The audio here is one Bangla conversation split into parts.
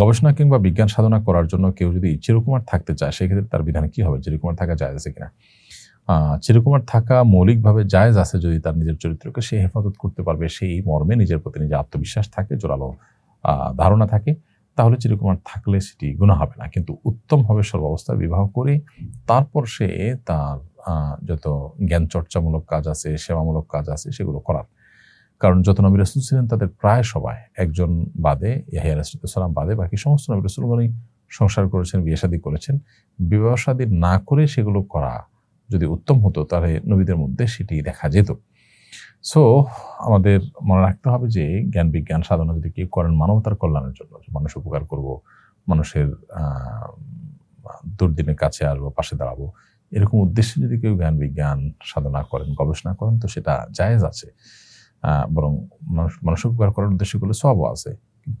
গবেষণা কিংবা বিজ্ঞান সাধনা করার জন্য কেউ যদি চিরকুমার থাকতে চায়, সেক্ষেত্রে তার বিধান কি হবে? চিরকুমার থাকা যায় আছে কিনা? চিরকুমার থাকা মৌলিকভাবে জায়েজ আছে যদি তার নিজের চরিত্রকে সে হেফাজত করতে পারবে, সেই মর্মে নিজের প্রতি নিজে আত্মবিশ্বাস থাকে, জোরালো ধারণা থাকে, তাহলে চিরকুমার থাকলে সেটি গুণা হবে না। কিন্তু উত্তম হবে সর্বাবস্থায় বিবাহ করে, তারপর সে তার যত জ্ঞান চর্চামূলক কাজ আছে, সেবামূলক কাজ আছে, সেগুলো করার কারণ যত নবী রসুল ছিলেন, তাদের প্রায় সবাই একজন বাদে, ইয়াহিয়া রসুলাম বাদে, বাকি সমস্ত নবী রসুলগণই সংসার করেছেন, বিয়ে শাদী করেছেন। বিবাহ না করে সেগুলো করা যদি উত্তম হতো, তাহলে নবীদের মধ্যে সেটি দেখা যেত। সো আমাদের মনে রাখতে হবে যে, জ্ঞান বিজ্ঞান সাধনা যদি কেউ করেন মানবতার কল্যাণের জন্য মানুষ উপকার করব, মানুষের দুর্দিনের কাছে আসব, পাশে দাঁড়াবো, এরকম উদ্দেশ্যে যদি কেউ জ্ঞান বিজ্ঞান সাধনা করেন, গবেষণা করেন, তো সেটা জায়েজ আছে। বরং মানুষ মানুষ উপকার করার উদ্দেশ্যে করলে সবও আছে।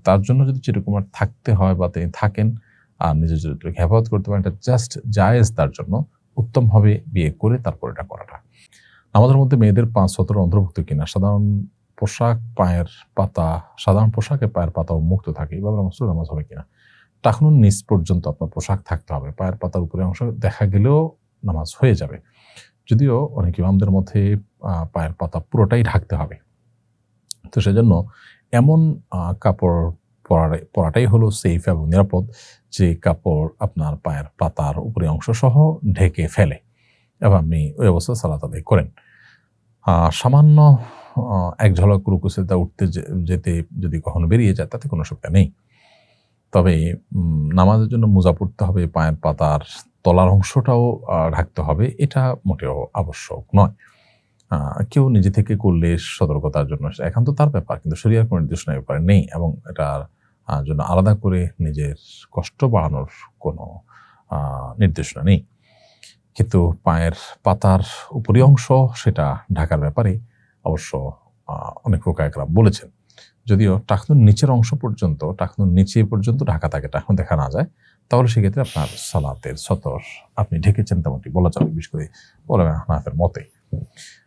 তার জন্য যদি চিরকুমার থাকতে হয় বা তিনি থাকেন, আর নিজের চরিত্রকে হেফাজত করতে পারেন, এটা জাস্ট জায়েজ তার জন্য, উত্তম হবে বিয়ে করে তারপর এটা করাটা। আমাদের মধ্যে মেয়েদের পাঁচ সতেরো অন্তর্ভুক্ত কিনা, সাধারণ পোশাক পায়ের পাতা, সাধারণ পোশাকে পায়ের পাতা মুক্ত থাকে। এভাবে নামাজ নামাজ হবে কিনা? টাকনুন নিচ পর্যন্ত আপনার পোশাক থাকতে হবে। পায়ের পাতার উপরে অংশ দেখা গেলেও নামাজ হয়ে যাবে। যদিও অনেক ইমামদের মধ্যে পায়ের পাতা পুরোটাই ঢাকতে হবে। তো সেজন্য এমন কাপড় পরাটাই পরাটাই হলো সেফ এবং নিরাপদ যে কাপড় আপনার পায়ের পাতার উপরে অংশ সহ ঢেকে ফেলে এবং আপনি ওই অবস্থা সালাত আদায় করেন। সামান্য এক ঝলক রুকুসেদা উঠতে যেতে যদি কখনো বেরিয়ে যায়, তাতে কোনো অসুবিধা নেই। তবে নামাজের জন্য মোজা পড়তে হবে, পায়ের পাতার তলার অংশটাও ঢাকতে হবে, এটা মোটেও আবশ্যক নয়। কেউ নিজে থেকে করলে সতর্কতার জন্য এখন তো তার ব্যাপার, কিন্তু শরীরের কোনো নির্দেশনা ব্যাপারে নেই এবং এটার জন্য আলাদা করে নিজের কষ্ট বাড়ানোর কোনো নির্দেশনা নেই। কিন্তু পায়ের পাতার উপরি অংশ সেটা ঢাকার ব্যাপারে অবশ্য অনেক ফোকায়করাম বলেছেন। যদিও টাকনুর নিচের অংশ পর্যন্ত টাকনুর নিচে পর্যন্ত ঢাকা থাকে টাকনু দেখা না যায়, তাহলে সেক্ষেত্রে আপনার সালাতের সতর আপনি ঢেকেছেন তেমনটি বলা যাবে, বিশেষ করে ওলামা হানাফের মতে।